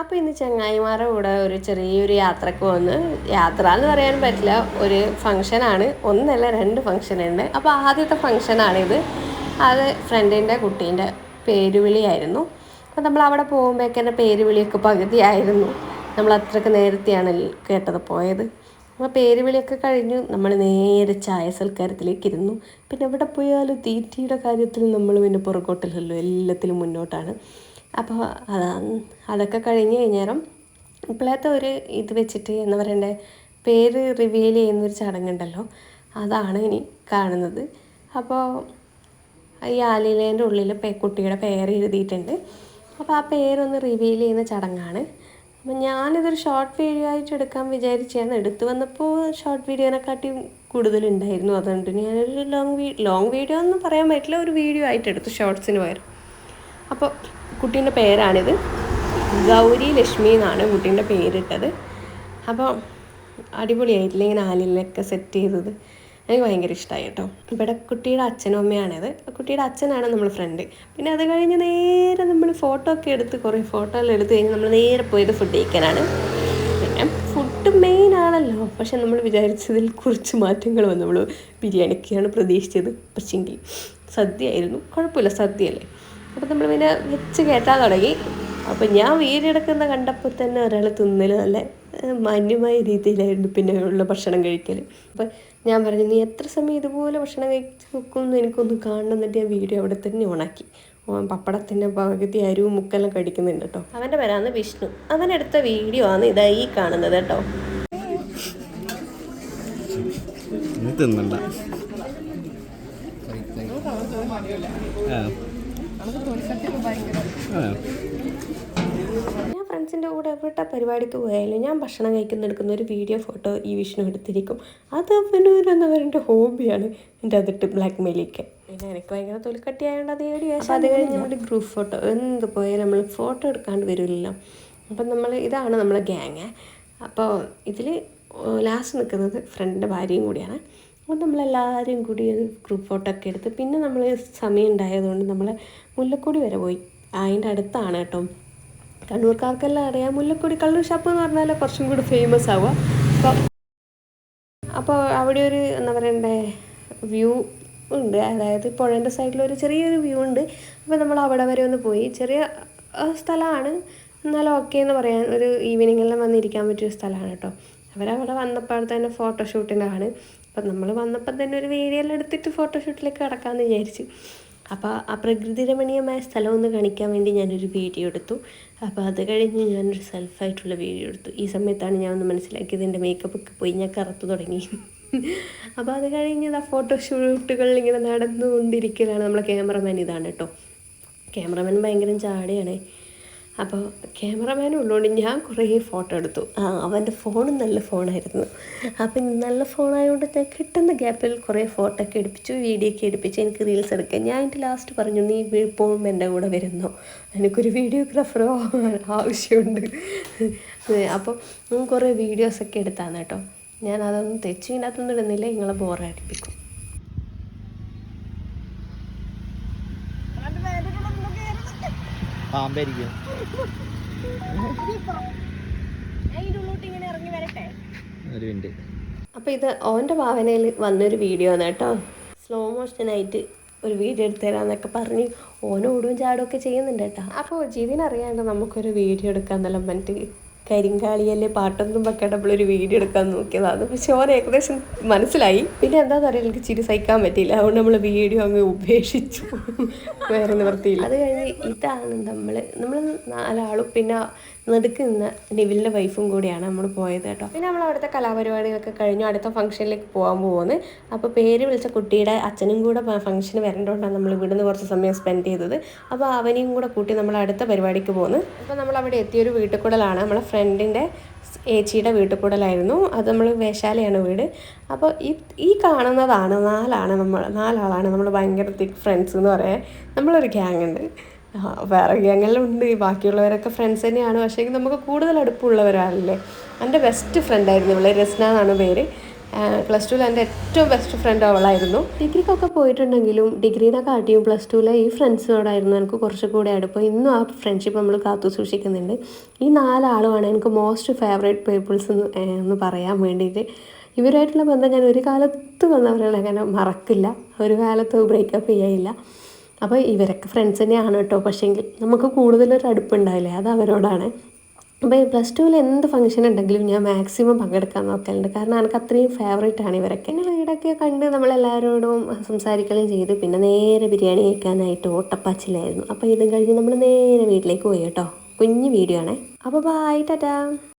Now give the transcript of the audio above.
അപ്പോൾ ഇന്ന് ചങ്ങായിമാരുടെ കൂടെ ഒരു ചെറിയൊരു യാത്രയ്ക്ക് വന്ന് യാത്ര എന്ന് പറയാൻ പറ്റില്ല. ഒരു ഫംഗ്ഷനാണ് ഒന്നല്ല രണ്ട് ഫംഗ്ഷനുണ്ട് അപ്പോൾ ആദ്യത്തെ ഫംഗ്ഷനാണിത് അത് ഫ്രണ്ടിന്റെ കുട്ടീന്റെ പേരുവിളിയായിരുന്നു. അപ്പോൾ നമ്മൾ അവിടെ പോകുമ്പോഴേക്കെന്നെ പേരുവിളിയൊക്കെ പകുതിയായിരുന്നു. നമ്മൾ അത്രയ്ക്ക് നേരത്തെയാണ് കേട്ടത് പോയത്. അപ്പോൾ പേരുവിളിയൊക്കെ കഴിഞ്ഞു. നമ്മൾ നേരെ ചായ സൽക്കാരത്തിലേക്ക് ഇരുന്നു. പിന്നെ എവിടെ പോയാലും തീറ്റയുടെ കാര്യത്തിൽ നമ്മൾ പിന്നെ പുറകോട്ടില്ലല്ലോ. എല്ലാത്തിലും മുന്നോട്ടാണ്. അപ്പോൾ അതാ അതൊക്കെ കഴിഞ്ഞ് കഴിഞ്ഞേരം ഇപ്പോഴത്തെ ഒരു ഇത് വെച്ചിട്ട് എന്ന് പറയണ്ടേ പേര് റിവീൽ ചെയ്യുന്നൊരു ചടങ്ങുണ്ടല്ലോ അതാണ് ഇനി കാണുന്നത്. അപ്പോൾ ഈ ആലിലേന്റെ ഉള്ളിൽ കുട്ടിയുടെ പേര് എഴുതിയിട്ടുണ്ട്. അപ്പോൾ ആ പേരൊന്ന് റിവീൽ ചെയ്യുന്ന ചടങ്ങാണ്. അപ്പം ഞാനിതൊരു ഷോർട്ട് വീഡിയോ ആയിട്ട് എടുക്കാൻ വിചാരിച്ചാണ് എടുത്തു വന്നപ്പോൾ ഷോർട്ട് വീഡിയോനെക്കാട്ടി കൂടുതലുണ്ടായിരുന്നു. അതുകൊണ്ട് ഞാനൊരു ലോങ് വീ ലോങ് വീഡിയോ ഒന്നും പറയാൻ പറ്റില്ല. ഒരു വീഡിയോ ആയിട്ട് എടുത്തു ഷോർട്സിന് പകരം. അപ്പോൾ കുട്ടീന്റെ പേരാണിത്. ഗൗരി ലക്ഷ്മി എന്നാണ് കുട്ടീന്റെ പേരിട്ടത്. അപ്പോൾ അടിപൊളിയായിട്ടില്ല ഇങ്ങനെ ആലിലൊക്കെ സെറ്റ് ചെയ്തത്. എനിക്ക് ഭയങ്കര ഇഷ്ടമായി കേട്ടോ. ഇവിടെ കുട്ടിയുടെ അച്ഛനും അമ്മയാണിത്. കുട്ടിയുടെ അച്ഛനാണ് നമ്മൾ ഫ്രണ്ട് പിന്നെ അത് കഴിഞ്ഞ് നേരെ നമ്മൾ ഫോട്ടോ ഒക്കെ എടുത്ത് കുറേ ഫോട്ടോ എല്ലാം എടുത്ത് കഴിഞ്ഞ് നമ്മൾ നേരെ പോയത് ഫുഡ് കഴിക്കാനാണ്. പിന്നെ ഫുഡ് മെയിൻ ആണല്ലോ. പക്ഷെ നമ്മൾ വിചാരിച്ചതിൽ കുറച്ച് മാറ്റങ്ങൾ വന്നു. നമ്മൾ ബിരിയാണിക്കാണ് പ്രതീക്ഷിച്ചത്. പക്ഷെങ്കിൽ സദ്യ ആയിരുന്നു കുഴപ്പമില്ല സദ്യയല്ലേ. അപ്പോൾ നമ്മൾ പിന്നെ വെച്ച് കേട്ടാൻ തുടങ്ങി. അപ്പം ഞാൻ വീടെടുക്കുന്ന കണ്ടപ്പോൾ തന്നെ ഒരാൾ തിന്നൽ നല്ല മാന്യമായ രീതിയിലായിരുന്നു പിന്നെ ഉള്ള ഭക്ഷണം കഴിക്കൽ അപ്പം ഞാൻ പറഞ്ഞു നീ എത്ര സമയം ഇതുപോലെ ഭക്ഷണം കഴിച്ച് വെക്കുമെന്ന് എനിക്കൊന്ന് കാണണം. എന്നിട്ട് ഞാൻ വീഡിയോ അവിടെ തന്നെ ഓണാക്കി. പപ്പടത്തിന്റെ പകുതി അരിവും മുക്കെല്ലാം കടിക്കുന്നുണ്ട് കേട്ടോ. അവന്റെ പേരാണ് വിഷ്ണു. അവനെടുത്ത വീഡിയോ ആണ് ഇതാ ഈ കാണുന്നത് കേട്ടോ. തിന്നണ്ട. ഞാൻ ഫ്രണ്ട്സിന്റെ കൂടെ എവിടെ പരിപാടിക്ക് പോയാലും ഞാൻ ഭക്ഷണം കഴിക്കുന്ന എടുക്കുന്ന ഒരു വീഡിയോ ഫോട്ടോ ഈ വിഷ്ണു എടുത്തിരിക്കും. അത് അവനൊരെന്നവരുടെ ഹോബിയാണ് എന്റെ അതിട്ട് ബ്ലാക്ക് മെയിലേക്ക് പിന്നെ എനിക്ക് ഭയങ്കര തൊലിക്കട്ടിയായതുകൊണ്ട് അത് ഏടി അപ്പോൾ അത് കഴിഞ്ഞ് നമ്മുടെ ഗ്രൂപ്പ് ഫോട്ടോ എന്ത് പോയാലും നമ്മൾ ഫോട്ടോ എടുക്കാണ്ട് വരില്ലല്ലോ. അപ്പം നമ്മൾ ഇതാണ് നമ്മളെ ഗ്യാങ് അപ്പോൾ ഇതിൽ ലാസ്റ്റ് നിൽക്കുന്നത് ഫ്രണ്ടിന്റെ ഭാര്യയും കൂടിയാണ്. അപ്പോൾ നമ്മളെല്ലാവരും കൂടി ഒരു ഗ്രൂപ്പ് ഫോട്ടോ ഒക്കെ എടുത്ത് പിന്നെ നമ്മൾ സമയം ഉണ്ടായതുകൊണ്ട് നമ്മൾ മുല്ലക്കൊടി വരെ പോയി. അതിന്റെ അടുത്താണ് കേട്ടോ. കണ്ണൂർക്കാർക്കെല്ലാം അറിയാം മുല്ലക്കൊടി കള്ളൂർ ഷാപ്പ് എന്ന് പറഞ്ഞാൽ കുറച്ചും കൂടി ഫേമസ് ആവുക. അപ്പോൾ അപ്പോൾ അവിടെ ഒരു എന്താ പറയണ്ടേ വ്യൂ ഉണ്ട്. അതായത് പുഴേന്റെ സൈഡിൽ ഒരു ചെറിയൊരു വ്യൂ ഉണ്ട്. അപ്പോൾ നമ്മൾ അവിടെ വരെ ഒന്ന് പോയി. ചെറിയ സ്ഥലമാണ്. എന്നാലും ഓക്കെ എന്ന് പറയാൻ ഒരു ഈവനിങ്ങെല്ലാം വന്നിരിക്കാൻ പറ്റിയ സ്ഥലമാണ് കേട്ടോ. അവരവിടെ വന്നപ്പോൾ തന്നെ ഫോട്ടോഷൂട്ടിനാണ് അപ്പം നമ്മൾ വന്നപ്പം തന്നെ ഒരു വീഡിയോ എല്ലാം എടുത്തിട്ട് ഫോട്ടോഷൂട്ടിലേക്ക് കിടക്കാമെന്ന് വിചാരിച്ചു. അപ്പോൾ ആ പ്രകൃതി രമണീയമായ സ്ഥലം ഒന്ന് കാണിക്കാൻ വേണ്ടി ഞാനൊരു വീഡിയോ എടുത്തു. അപ്പോൾ അത് കഴിഞ്ഞ് ഞാനൊരു സെൽഫായിട്ടുള്ള വീഡിയോ എടുത്തു. ഈ സമയത്താണ് ഞാൻ ഒന്ന് മനസ്സിലാക്കിയത് എന്റെ മേക്കപ്പ് ഒക്കെ പോയി ഞാൻ കറുത്തു തുടങ്ങി. അപ്പോൾ അത് കഴിഞ്ഞ് ആ ഫോട്ടോഷൂട്ടുകൾ ഇങ്ങനെ നടന്നുകൊണ്ടിരിക്കലാണ് നമ്മളെ ക്യാമറമാൻ ഇതാണ് കേട്ടോ ക്യാമറമാൻ ഭയങ്കര ചാടിയാണ്. അപ്പോൾ ക്യാമറമാൻ ഉള്ളതുകൊണ്ട് ഞാൻ കുറേ ഫോട്ടോ എടുത്തു. ആ അവന്റെ ഫോണും നല്ല ഫോണായിരുന്നു. അപ്പം നല്ല ഫോണായതുകൊണ്ട് കിട്ടുന്ന ഗ്യാപ്പിൽ കുറേ ഫോട്ടോ ഒക്കെ എടുപ്പിച്ചു വീഡിയോ ഒക്കെ എടുപ്പിച്ച് എനിക്ക് റീൽസ് എടുക്കാം ഞാൻ എന്റെ ലാസ്റ്റ് പറഞ്ഞു നീ പോകുമ്പോൾ എന്റെ കൂടെ വരുന്നു. എനിക്കൊരു വീഡിയോഗ്രാഫറോ ആവശ്യമുണ്ട്. അപ്പോൾ കുറേ വീഡിയോസൊക്കെ എടുത്താണ് കേട്ടോ. ഞാൻ അതൊന്നും തെച്ചിനകത്തൊന്നും ഇടുന്നില്ല നിങ്ങളെ ബോറടിപ്പിക്കും പാമ്പായിരിക്കും. ഒരു മിനിറ്റ്. അപ്പോൾ ഇത് ഓന്റെ ഭാവനയിൽ വന്നൊരു വീഡിയോ ആണ് കേട്ടോ. സ്ലോ മോഷനായിട്ട് ഒരു വീഡിയോ എടുത്തു തരാമെന്നൊക്കെ പറഞ്ഞ് ഓനോടും ചാടും ഒക്കെ ചെയ്യുന്നുണ്ട് കേട്ടോ. അപ്പോൾ ജീവിനറിയാണ്ട് നമുക്കൊരു വീഡിയോ എടുക്കാന്നെല്ലാം പറഞ്ഞിട്ട് കരിങ്കാളിയല്ലേ പാട്ടൊന്നും വെക്കാണ്ട്. ഒരു വീഡിയോ എടുക്കാൻ നോക്കിയതാണ് പക്ഷെ ഓൻ ഏകദേശം മനസ്സിലായി. പിന്നെ എന്താണെന്ന് അറിയില്ല എനിക്ക് ചിരി സഹിക്കാൻ പറ്റിയില്ല. അതുകൊണ്ട് നമ്മൾ വീഡിയോ അങ്ങ് ഉപേക്ഷിച്ചു. വേറെ നിവർത്തിയില്ല അത് കഴിഞ്ഞ് ഇതാണ് നമ്മൾ നമ്മൾ നാലാളും പിന്നെ നടുക്ക് നിന്ന നിവിലിന്റെ വൈഫും കൂടിയാണ് നമ്മൾ പോയത് കേട്ടോ. പിന്നെ നമ്മൾ അവിടുത്തെ കലാപരിപാടികളൊക്കെ കഴിഞ്ഞു അടുത്ത ഫംഗ്ഷനിലേക്ക് പോകാൻ പോകുന്നത് അപ്പോൾ പേര് വിളിച്ച കുട്ടിയുടെ അച്ഛനും കൂടെ ഫംഗ്ഷന് വരേണ്ടതുകൊണ്ടാണ് നമ്മൾ ഇവിടുന്ന് കുറച്ച് സമയം സ്പെൻഡ് ചെയ്തത്. അപ്പോൾ അവനെയും കൂടെ കൂട്ടി നമ്മൾ അടുത്ത പരിപാടിക്ക് പോകുന്നു. അപ്പോൾ നമ്മൾ അവിടെ എത്തിയൊരു വീട്ടുകൂടലാണ്. നമ്മളെ ഫ്രണ്ടിന്റെ ഏച്ചിയുടെ വീട്ടുകൂടലായിരുന്നു. അത് നമ്മൾ വേശാലയാണ് വീട്. അപ്പോൾ ഈ ഈ കാണുന്നതാണ് നാലാണ് നമ്മൾ നാലാളാണ് നമ്മൾ ഭയങ്കര തിക് ഫ്രണ്ട്സ് എന്ന് പറയാൻ നമ്മളൊരു ഗ്യാങ് ഉണ്ട്. ആ, വേറെ ഗ്യാങ്ങെല്ലാം ഉണ്ട് ബാക്കിയുള്ളവരൊക്കെ ഫ്രണ്ട്സ് തന്നെയാണ്. പക്ഷേ നമുക്ക് കൂടുതൽ അടുപ്പുള്ളവരാണല്ലേ? എന്റെ ബെസ്റ്റ് ഫ്രണ്ടായിരുന്നു ഇവളെ. രസ്ന എന്നാണ് പേര്. പ്ലസ് ടുവിൽ എന്റെ ഏറ്റവും ബെസ്റ്റ് ഫ്രണ്ട് അവളായിരുന്നു. ഡിഗ്രിക്കൊക്കെ പോയിട്ടുണ്ടെങ്കിലും ഡിഗ്രീനെ കാട്ടിയും പ്ലസ് ടുവിലെ ഈ ഫ്രണ്ട്സിനോടായിരുന്നു എനിക്ക് കുറച്ചുകൂടി അടുപ്പം. ഇന്നും ആ ഫ്രണ്ട്ഷിപ്പ് നമ്മൾ കാത്തു സൂക്ഷിക്കുന്നുണ്ട്. ഈ നാലാളുമാണ് എനിക്ക് മോസ്റ്റ് ഫേവറേറ്റ് പീപ്പിൾസ് എന്ന് പറയാൻ വേണ്ടിയിട്ട്. ഇവരായിട്ടുള്ള ബന്ധം ഞാൻ ഒരു കാലത്ത് വന്നവരെ അങ്ങനെ മറക്കില്ല. ഒരു കാലത്ത് ബ്രേക്കപ്പ് ചെയ്യില്ല അപ്പോൾ ഇവരൊക്കെ ഫ്രണ്ട്സ് തന്നെയാണ് കേട്ടോ. പക്ഷേങ്കിൽ നമുക്ക് കൂടുതലൊരു അടുപ്പുണ്ടാവില്ലേ? അത് അവരോടാണ്. അപ്പോൾ ഈ പ്ലസ് ടുവിൽ എന്ത് ഫംഗ്ഷൻ ഉണ്ടെങ്കിലും ഞാൻ മാക്സിമം പങ്കെടുക്കാൻ നോക്കലുണ്ട്. കാരണം എനിക്ക് അത്രയും ഫേവറേറ്റ് ആണ് ഇവരൊക്കെ. ഞാൻ വീടൊക്കെ കണ്ട് നമ്മളെല്ലാവരോടും സംസാരിക്കുകയും ചെയ്തു. പിന്നെ നേരെ ബിരിയാണി കഴിക്കാനായിട്ട് ഓട്ടപ്പാച്ചിലായിരുന്നു. അപ്പോൾ ഇതും കഴിഞ്ഞ് നമ്മൾ നേരെ വീട്ടിലേക്ക് പോയി കേട്ടോ. കുഞ്ഞ് വീഡിയോ ആണേ. അപ്പോൾ ബായ് ടാറ്റാ.